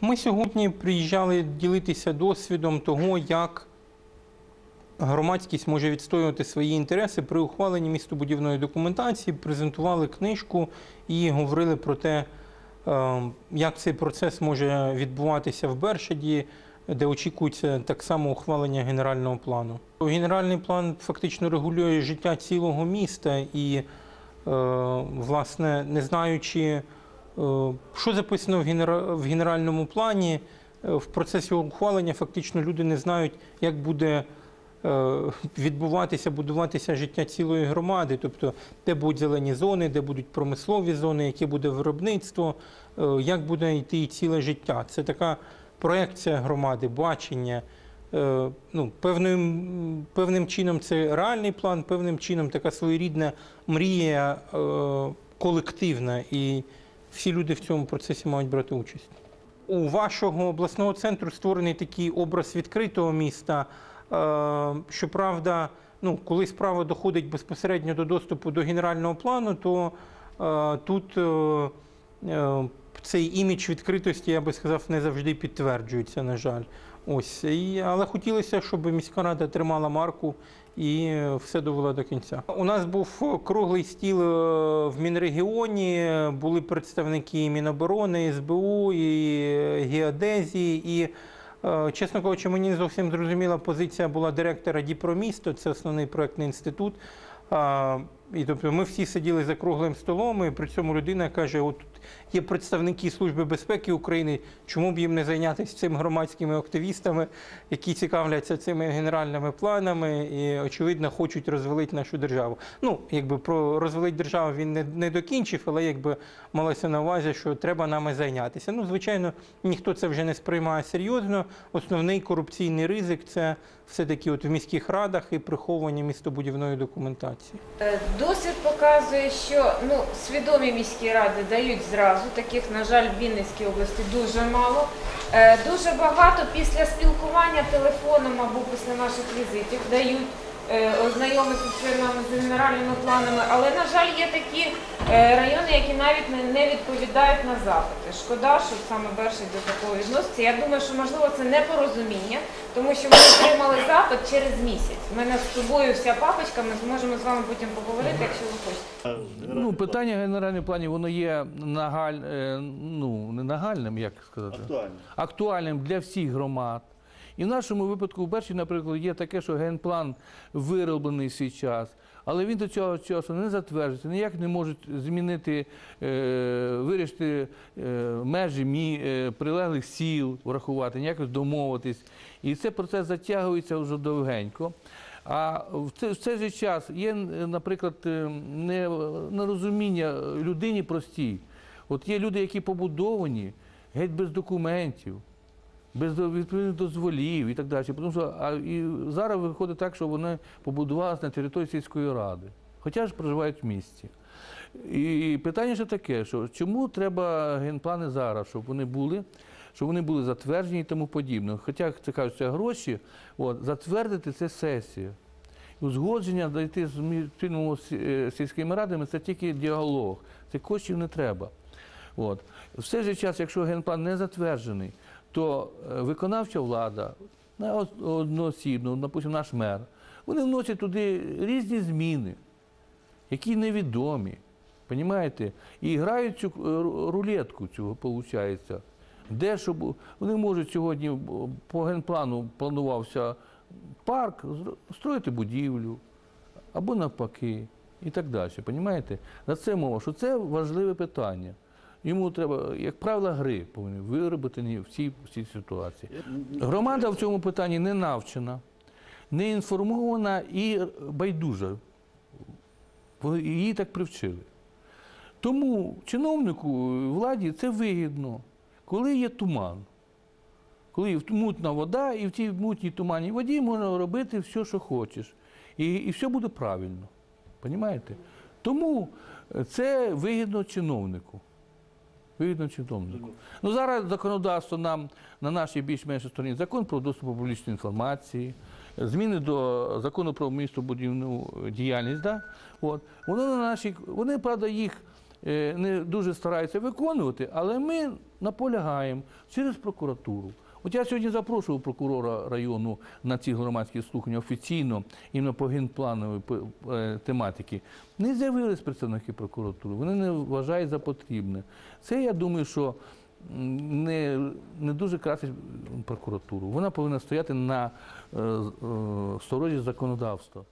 Ми сьогодні приїжджали ділитися досвідом того, як громадськість може відстоювати свої інтереси при ухваленні містобудівної документації, презентували книжку і говорили про те, е, як цей процес може відбуватися в Бершаді, де очікується так само ухвалення генерального плану. Генеральний план фактично регулює життя цілого міста і, е, власне, не знаючи, що записано в генеральному плані, е, в процесі ухвалення фактично люди не знають, як буде е, відбуватися, будуватися життя цілої громади, тобто де будуть зелені зони, де будуть промислові зони, яке буде виробництво, е, як буде йти ціле життя. Це така проекція громади, бачення. Е, Ну, певним, певним чином це реальний план, певним чином така своєрідна мрія е, колективна, і всі люди в цьому процесі мають брати участь. У вашого обласного центру створений такий образ відкритого міста. Е, Щоправда, ну, коли справа доходить безпосередньо до доступу до генерального плану, то е, тут е, цей імідж відкритості, я би сказав, не завжди підтверджується, на жаль. Ось. І, але хотілося, щоб міська рада тримала марку і все довела до кінця. У нас був круглий стіл е, в Мінрегіоні, були представники Міноборони, СБУ, і е, геодезії. І, е, чесно кажучи, мені не зовсім зрозуміла позиція була директора Діпромісто, це основний проектний інститут. І тобто ми всі сиділи за круглим столом, і при цьому людина каже: от є представники Служби безпеки України, чому б їм не зайнятися цими громадськими активістами, які цікавляться цими генеральними планами і, очевидно, хочуть розвалити нашу державу. Ну, якби про розвалити державу він не, не докінчив, але якби малося на увазі, що треба нами зайнятися. Ну, звичайно, ніхто це вже не сприймає серйозно. Основний корупційний ризик це все-таки от в міських радах і приховування містобудівної документації. Досвід показує, що ну, свідомі міські ради дають зразу, таких, на жаль, в Вінницькій області дуже мало. Е, Дуже багато. Після спілкування телефоном або після наших візитів дають ознайомитися з генеральними планами. Але, на жаль, є такі е, райони, які навіть не- не відповідають на запити. Шкода, що саме Бершик до такого відноситься. Я думаю, що можливо це непорозуміння, тому що ми отримали запит через місяць. У мене з собою вся папочка, ми зможемо з вами потім поговорити, якщо ви хочете. Ну, питання генеральних планів, воно є нагаль, е, ну, не нагальним, як сказати, Актуально. актуальним для всіх громад. І в нашому випадку, в Берші, наприклад, є таке, що генплан вироблений свій час, але він до цього часу не затверджується, ніяк не можуть змінити, е, вирішити е, межі е, прилеглих сіл, врахувати, ніяк домовитись. І цей процес затягується вже довгенько. А в цей, же час є, наприклад, нерозуміння людині простій. От є люди, які побудовані геть без документів, без відповідних дозволів і так далі. Тому що а, і зараз виходить так, що вони побудувалися на території сільської ради, хоча ж проживають в місті. І питання ж таке, що чому треба генплани зараз, щоб вони були, щоб вони були затверджені і тому подібне. Хоча це кажуть, це гроші, от, затвердити це сесія. Узгодження дійти з мі- спільними е, сільськими радами це тільки діалог. Це коштів не треба. От. В цей же час, якщо генплан не затверджений, то е, виконавча влада одноосібно, допустим, наш мер, вони вносять туди різні зміни, які невідомі. Понімаєте? І грають цю е, рулетку цього, виходить. Де щоб вони можуть сьогодні по генплану планувався парк, строїти будівлю або навпаки, і так далі. Понімаєте? За це мова, що це важливе питання. Йому треба, як правило, гри повинні вироблені в цій, в цій ситуації. Громада в цьому питанні не навчена, не інформована і байдужа. Її так привчили. Тому чиновнику владі це вигідно, коли є туман. Коли мутна вода, і в цій мутній туманній воді можна робити все, що хочеш. І, і все буде правильно. Понімаєте? Тому е, це вигідно чиновнику. Вигідно домнику. Ну, зараз законодавство нам на нашій більш-менш стороні закон про доступ до публічної інформації, зміни до закону про містобудівну діяльність. Да? От. Вони, на нашій, вони, правда, їх е, не дуже стараються виконувати, але ми наполягаємо через прокуратуру. От я сьогодні запрошував прокурора району на ці громадські слухання офіційно іменно по генплановій е, тематики. Не з'явились представники прокуратури, вони не вважають за потрібне. Це я думаю, що не, не дуже красить прокуратуру. Вона повинна стояти на е, е, сторожі законодавства.